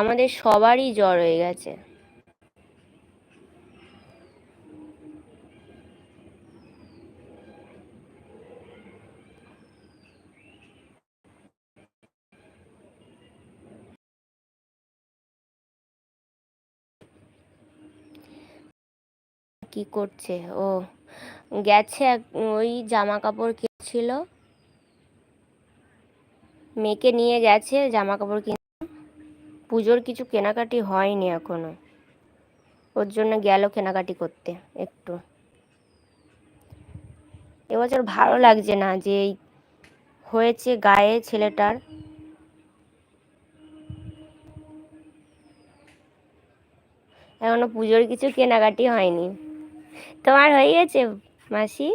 আমাদের সবারই জ্বর হয়ে গেছে। কি করছে? ও, গেছে ওই জামা কাপড় কিনছিল। মেয়েকে নিয়ে গেছে জামা কাপড় কিনে পুজোর কিছু কেনাকাটি হয়নি এখনও। ওর জন্য গেল কেনাকাটি করতে একটু। এবছর ভালো লাগছে না যে হয়েছে গায়ে ছেলেটার। এখনও পুজোর কিছু কেনাকাটি হয়নি। তোমার হয়ে গেছে মাসি?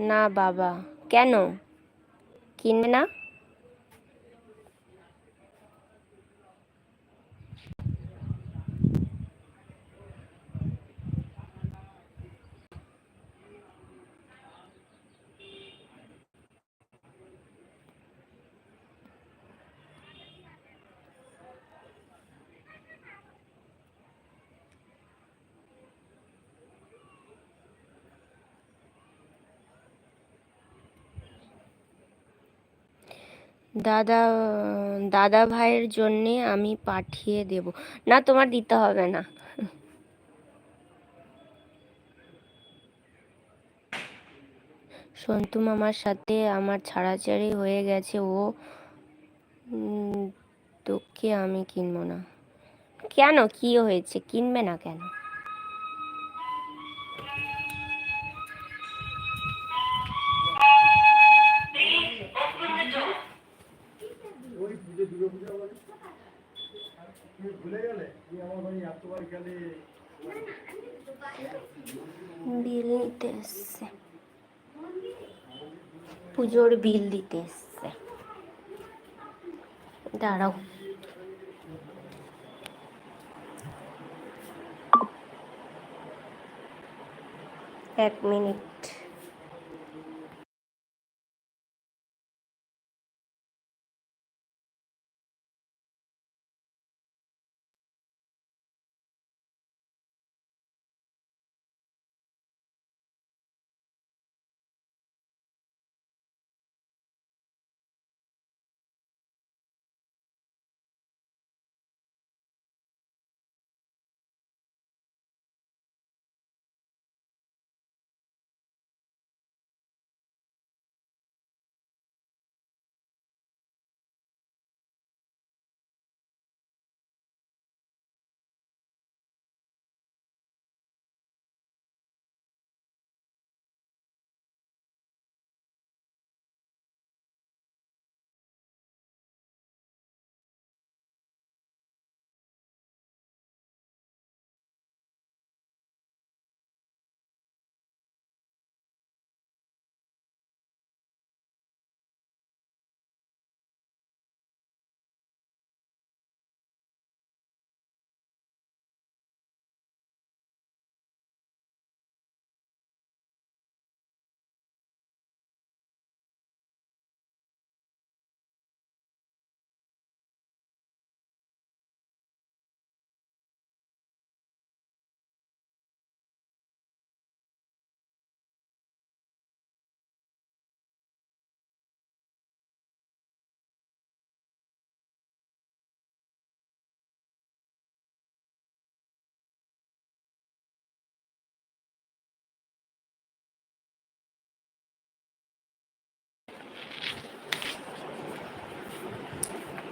না বাবা। কেন? কিনবে না? দাদা দাদা ভাইয়ের জন্যে আমি পাঠিয়ে দেব। না, তোমার দিতে হবে না। সন্তু মামার সাথে আমার ছাড়াছাড়ি হয়ে গেছে, ও তোকে আমি কিনবো না। কেন? কি হয়েছে? কিনবে না কেন? বিল এসছে। পুজোর বিল দিতে এসছে। দাঁড়াও। এক মিনিট।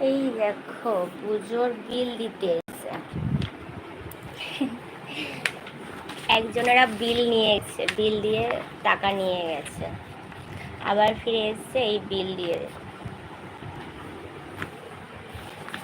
এই দেখো, পুজোর বিল দিতে এসেছে। একজনেরা বিল নিয়ে এসেছে বিল দিয়ে টাকা নিয়ে গেছে। আবার ফিরে এসছে, এই বিল দিয়ে